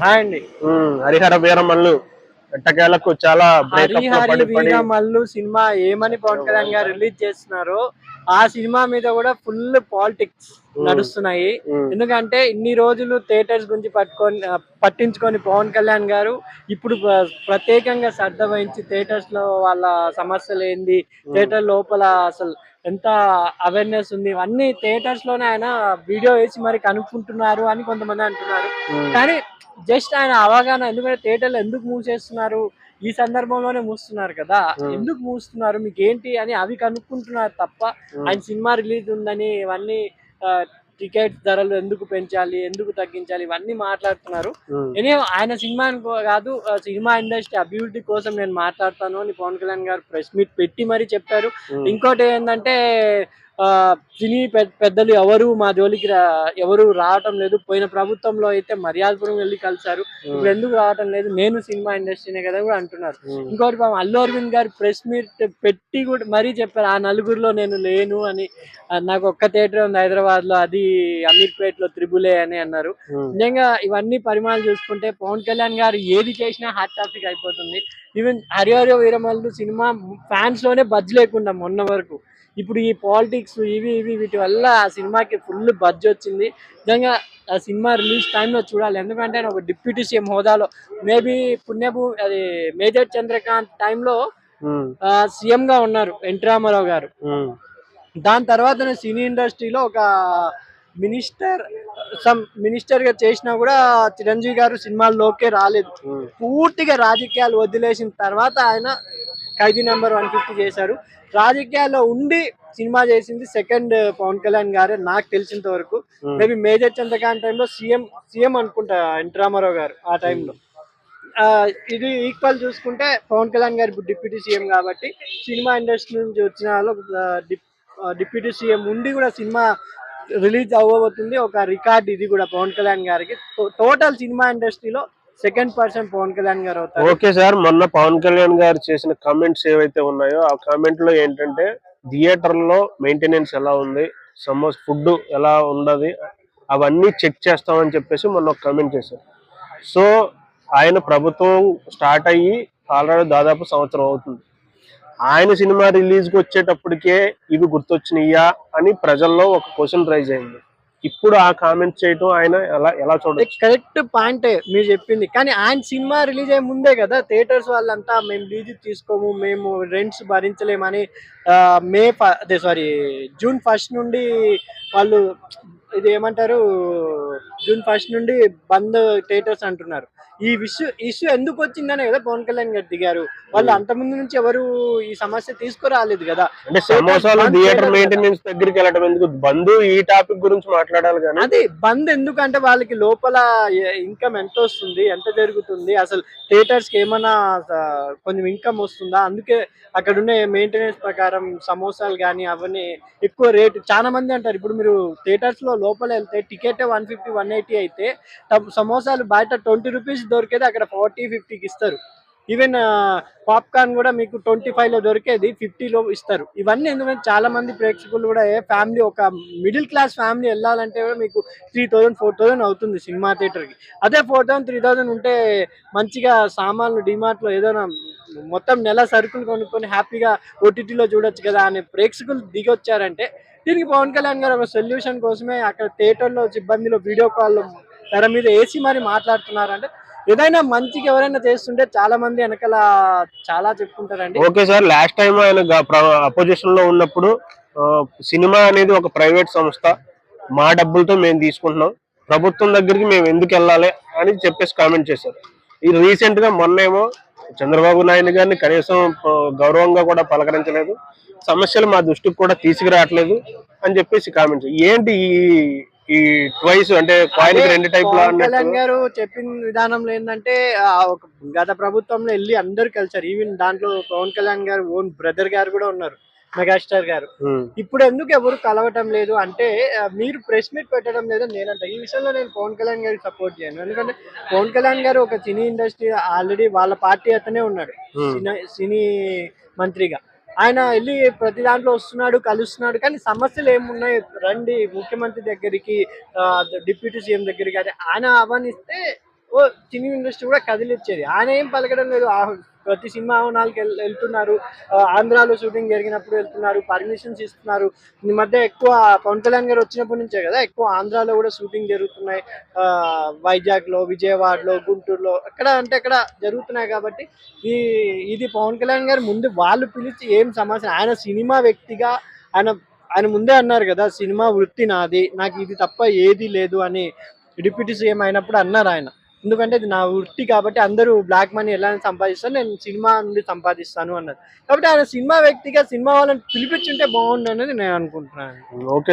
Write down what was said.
Hi అండి. హరిహర వీరమల్లు. ఎట్టకేలకు చాలా హరిహరి పడి పడి వీర మల్లు సినిమా ఏమని పవన్ కళ్యాణ్ గారు రిలీజ్ చేస్తున్నారో? ఆ సినిమా మీద కూడా ఫుల్ పాలిటిక్స్ నడుస్తున్నాయి. ఎందుకంటే ఇన్ని రోజులు థియేటర్స్ గురించి పట్టుకొని పట్టించుకొని పవన్ కళ్యాణ్ గారు ఇప్పుడు ప్ర- ప్రత్యేకంగా శ్రద్ధ వహించి థియేటర్స్లో వాళ్ళ సమస్యలు ఏంది థియేటర్ లోపల అసలు ఎంత అవేర్నెస్ ఉంది ఇవన్నీ థియేటర్స్లోనే ఆయన వీడియో వేసి మరి కనుక్కుంటున్నారు అని కొంతమంది అంటున్నారు. కానీ జస్ట్ ఆయన అవగాహన ఎందుకంటే థియేటర్లు ఎందుకు మూసేస్తున్నారు ఈ సందర్భంలోనే మూస్తున్నారు కదా. ఎందుకు మూస్తున్నారు? మీకు ఏంటి అని అవి కనుక్కుంటున్నారు తప్ప ఆయన సినిమా రిలీజ్ ఉందని ఇవన్నీ టికెట్ ధరలు ఎందుకు పెంచాలి ఎందుకు తగ్గించాలి ఇవన్నీ మాట్లాడుతున్నారు. ఎనీ ఆయన సినిమా కాదు సినిమా ఇండస్ట్రీ అభివృద్ధి కోసం నేను మాట్లాడతాను అని పవన్ కళ్యాణ్ గారు ప్రెస్ మీట్ పెట్టి మరీ చెప్పారు. ఇంకోటి ఏంటంటే సినీ పెద్దలు ఎవరు మా జోలికి ఎవరు రావటం లేదు. పోయిన ప్రభుత్వంలో అయితే మర్యాదపురం వెళ్ళి కలిశారు. ఇప్పుడు ఎందుకు రావటం లేదు? నేను సినిమా ఇండస్ట్రీనే కదా కూడా అంటున్నారు. ఇంకోటి పాపం అల్లు అరవింద్ గారు ప్రెస్ మీట్ పెట్టి కూడా మరీ చెప్పారు ఆ నలుగురిలో నేను లేను అని. నాకు ఒక్క థియేటర్ ఉంది హైదరాబాద్లో అది అమీర్పేట్లో త్రిబులే అని అన్నారు. నిజంగా ఇవన్నీ పరిమాణాలు చూసుకుంటే పవన్ కళ్యాణ్ గారు ఏది చేసినా హాట్ టాపిక్ అయిపోతుంది. ఈవెన్ హరిహర వీరమల్లు సినిమా ఫ్యాన్స్లోనే బజ్ లేకుండా మొన్న వరకు. ఇప్పుడు ఈ పాలిటిక్స్ ఇవి ఇవి వీటి వల్ల ఆ సినిమాకి ఫుల్ బజ్ వచ్చింది. నిజంగా ఆ సినిమా రిలీజ్ టైంలో చూడాలి. ఎందుకంటే ఆయన ఒక డిప్యూటీ సీఎం హోదాలో మేబీ పుణ్యభూ అది మేజర్ చంద్రకాంత్ టైంలో సీఎం గా ఉన్నారు ఎన్టీ రామారావు గారు దాని తర్వాత సినీ ఇండస్ట్రీలో ఒక మినిస్టర్ సమ్ మినిస్టర్గా చేసినా కూడా చిరంజీవి గారు సినిమాల్లోకే రాలేదు. పూర్తిగా రాజకీయాలు వదిలేసిన తర్వాత ఆయన ఖైదీ నెంబర్ వన్ ఫిఫ్టీ చేశారు. రాజకీయాల్లో ఉండి సినిమా చేసింది సెకండ్ పవన్ కళ్యాణ్ గారే నాకు తెలిసినంత వరకు. ఉమ్, మేబీ మేజర్ చంద్రకాంత్ టైంలో సీఎం సీఎం అనుకుంటా ఎన్టీ రామారావు గారు ఆ టైంలో. ఇది ఈక్వల్ చూసుకుంటే పవన్ కళ్యాణ్ గారు ఇప్పుడు డిప్యూటీ సీఎం కాబట్టి సినిమా ఇండస్ట్రీ నుంచి వచ్చిన వాళ్ళు డిప్యూటీ సీఎం ఉండి కూడా సినిమా రిలీజ్ అవ్వబోతుంది. ఒక రికార్డ్ ఇది కూడా పవన్ కళ్యాణ్ గారికి. టోటల్ సినిమా ఇండస్ట్రీలో సెకండ్ పర్సన్ పవన్ కళ్యాణ్ గారు అవుతారు. ఓకే సార్ మొన్న పవన్ కళ్యాణ్ గారు చేసిన కామెంట్స్ ఏవైతే ఉన్నాయో ఆ కామెంట్లో ఏంటంటే థియేటర్లో మెయింటెనెన్స్ ఎలా ఉంది? సమోస్ ఫుడ్ ఎలా ఉండదు? అవన్నీ చెక్ చేస్తామని చెప్పేసి మొన్న ఒక కామెంట్ చేశారు. సో ఆయన ప్రభుత్వం స్టార్ట్ అయ్యి ఆల్రెడీ దాదాపు సంవత్సరం అవుతుంది. ఆయన సినిమా రిలీజ్కి వచ్చేటప్పటికే ఇవి గుర్తొచ్చినాయా అని ప్రజల్లో ఒక క్వశ్చన్ రైజ్ అయింది. ఇప్పుడు ఆ కామెంట్ చేయటం ఆయన ఎలా ఎలా చూడొచ్చు? కరెక్ట్ పాయింటే మీరు చెప్పింది. కానీ ఆయన సినిమా రిలీజ్ అయ్యే ముందే కదా థియేటర్స్ వాళ్ళంతా మేము డీజీ తీసుకోము మేము రెంట్స్ భరించలేమని మే అదే సారీ జూన్ ఫస్ట్ నుండి వాళ్ళు ఇది ఏమంటారు జూన్ ఫస్ట్ నుండి బంద్ థియేటర్స్ అంటున్నారు. ఈ ఇష్యూ ఇష్యూ ఎందుకు వచ్చిందనే కదా పవన్ కళ్యాణ్ గారు దిగారు. వాళ్ళు అంతకుముందు నుంచి ఎవరు ఈ సమస్య తీసుకురాలేదు కదా. అంటే సమోసాలు బంద్ థియేటర్ మెయింటెనెన్స్ దగ్గరికి వెళ్ళడం ఎందుకు? బంధు ఈ టాపిక్ గురించి మాట్లాడాలి కానీ అదే బంద్ ఎందుకంటే వాళ్ళకి లోపల ఇన్కమ్ ఎంత వస్తుంది ఎంత జరుగుతుంది అసలు థియేటర్స్కి ఏమైనా కొంచెం ఇన్కమ్ వస్తుందా? అందుకే అక్కడ ఉన్న మెయింటెనెన్స్ ప్రకారం సమోసాలు కానీ అవన్నీ ఎక్కువ రేటు చాలా మంది అంటారు. ఇప్పుడు మీరు థియేటర్స్లో లోపల వెళ్తే ticket one fifty one eighty అయితే సమోసాలు బయట ట్వంటీ రూపీస్ దొరికేది అక్కడ ఫార్టీ ఫిఫ్టీకి ఇస్తారు. ఈవెన్ పాప్కార్న్ కూడా మీకు ట్వంటీ ఫైవ్లో దొరికేది 50 లో ఇస్తారు. ఇవన్నీ ఎందుకంటే చాలా మంది ప్రేక్షకులు కూడా ఫ్యామిలీ ఒక మిడిల్ క్లాస్ ఫ్యామిలీ వెళ్ళాలంటే కూడా మీకు త్రీ థౌజండ్ ఫోర్ థౌజండ్ అవుతుంది సినిమా థియేటర్కి అదే ఫోర్ థౌసండ్ త్రీ థౌసండ్ ఉంటే మంచిగా సామాన్లు డిమార్ట్లో ఏదైనా మొత్తం నెల సరుకులు కొనుక్కొని హ్యాపీగా ఓటీటీలో చూడొచ్చు కదా అనే ప్రేక్షకులు దిగొచ్చారంటే దీనికి పవన్ కళ్యాణ్ గారు ఒక సొల్యూషన్ కోసమే అక్కడ థియేటర్లో సిబ్బందిలో వీడియో కాల్ తెర మీద వేసి మరి మాట్లాడుతున్నారంటే ఏదైనా మంచిగా ఎవరైనా చేస్తుంటే చాలా మంది వెనకాల చాలా చెప్పుకుంటారండి. ఓకే సార్ లాస్ట్ టైం ఆయన అపోజిషన్లో ఉన్నప్పుడు సినిమా అనేది ఒక ప్రైవేట్ సంస్థ మా డబ్బులతో మేము తీసుకుంటున్నాం ప్రభుత్వం దగ్గరికి మేము ఎందుకు వెళ్ళాలి అని చెప్పేసి కామెంట్ చేశారు. ఇది రీసెంట్గా మొన్నేమో చంద్రబాబు నాయుడు గారిని కనీసం గౌరవంగా కూడా పలకరించలేదు. సమస్యలు మా దృష్టికి కూడా తీసుకురావట్లేదు అని చెప్పేసి కామెంట్ ఏంటి ఈ ఈ ట్వైస్ అంటే కాయిన్ రెండు టైప్ కళ్యాణ్ గారు చెప్పిన విధానంలో ఏంటంటే ఒక గత ప్రభుత్వంలో వెళ్ళి అందరు కలిసారు. ఈవెన్ దాంట్లో పవన్ కళ్యాణ్ గారు ఓన్ బ్రదర్ గారు కూడా ఉన్నారు. మెగాస్టార్ గారు. ఇప్పుడు ఎందుకు ఎవరు కలవటం లేదు? అంటే మీరు ప్రెస్ మీట్ పెట్టడం లేదు నేనంట. ఈ విషయంలో నేను పవన్ కళ్యాణ్ గారికి సపోర్ట్ చేయను. ఎందుకంటే పవన్ కళ్యాణ్ గారు ఒక సినీ ఇండస్ట్రీ ఆల్రెడీ వాళ్ళ పార్టీ అతనే ఉన్నాడు. సినీ- మంత్రిగా. ఆయన వెళ్ళి ప్రతి దాంట్లో వస్తున్నాడు కలుస్తున్నాడు. కానీ సమస్యలు ఏమున్నాయి? రండి ముఖ్యమంత్రి దగ్గరికి డిప్యూటీ సీఎం దగ్గరికి ఆయన ఆహ్వానిస్తే ఓ సినీ ఇండస్ట్రీ కూడా కదిలిచ్చేది. ఆయన ఏం పలకడం లేదు. ప్రతి సినిమా నాలుగు వెళ్తున్నారు. ఆంధ్రాలో షూటింగ్ జరిగినప్పుడు వెళ్తున్నారు. పర్మిషన్స్ ఇస్తున్నారు. ఈ మధ్య ఎక్కువ పవన్ కళ్యాణ్ గారు వచ్చినప్పటి నుంచే కదా ఎక్కువ ఆంధ్రాలో కూడా షూటింగ్ జరుగుతున్నాయి. వైజాగ్లో విజయవాడలో గుంటూరులో ఎక్కడ అంటే అక్కడ జరుగుతున్నాయి కాబట్టి ఈ ఇది పవన్ కళ్యాణ్ గారు ముందు వాళ్ళు పిలిచి ఏం సమస్య ఆయన సినిమా వ్యక్తిగా ఆయన ఆయన ముందే అన్నారు కదా సినిమా వృత్తి నాది. నాకు ఇది తప్ప ఏది లేదు అని డిప్యూటీ సీఎం అయినప్పుడు అన్నారు ఆయన. ఎందుకంటే ఇది నా వృత్తి కాబట్టి అందరూ బ్లాక్ మనీ ఎలా సంపాదిస్తాను నేను సినిమా నుండి సంపాదిస్తాను అన్నది. కాబట్టి ఆయన సినిమా వ్యక్తిగా సినిమా వాళ్ళని పిలిపించుంటే బాగుండు అనేది నేను అనుకుంటున్నాను. ఓకే.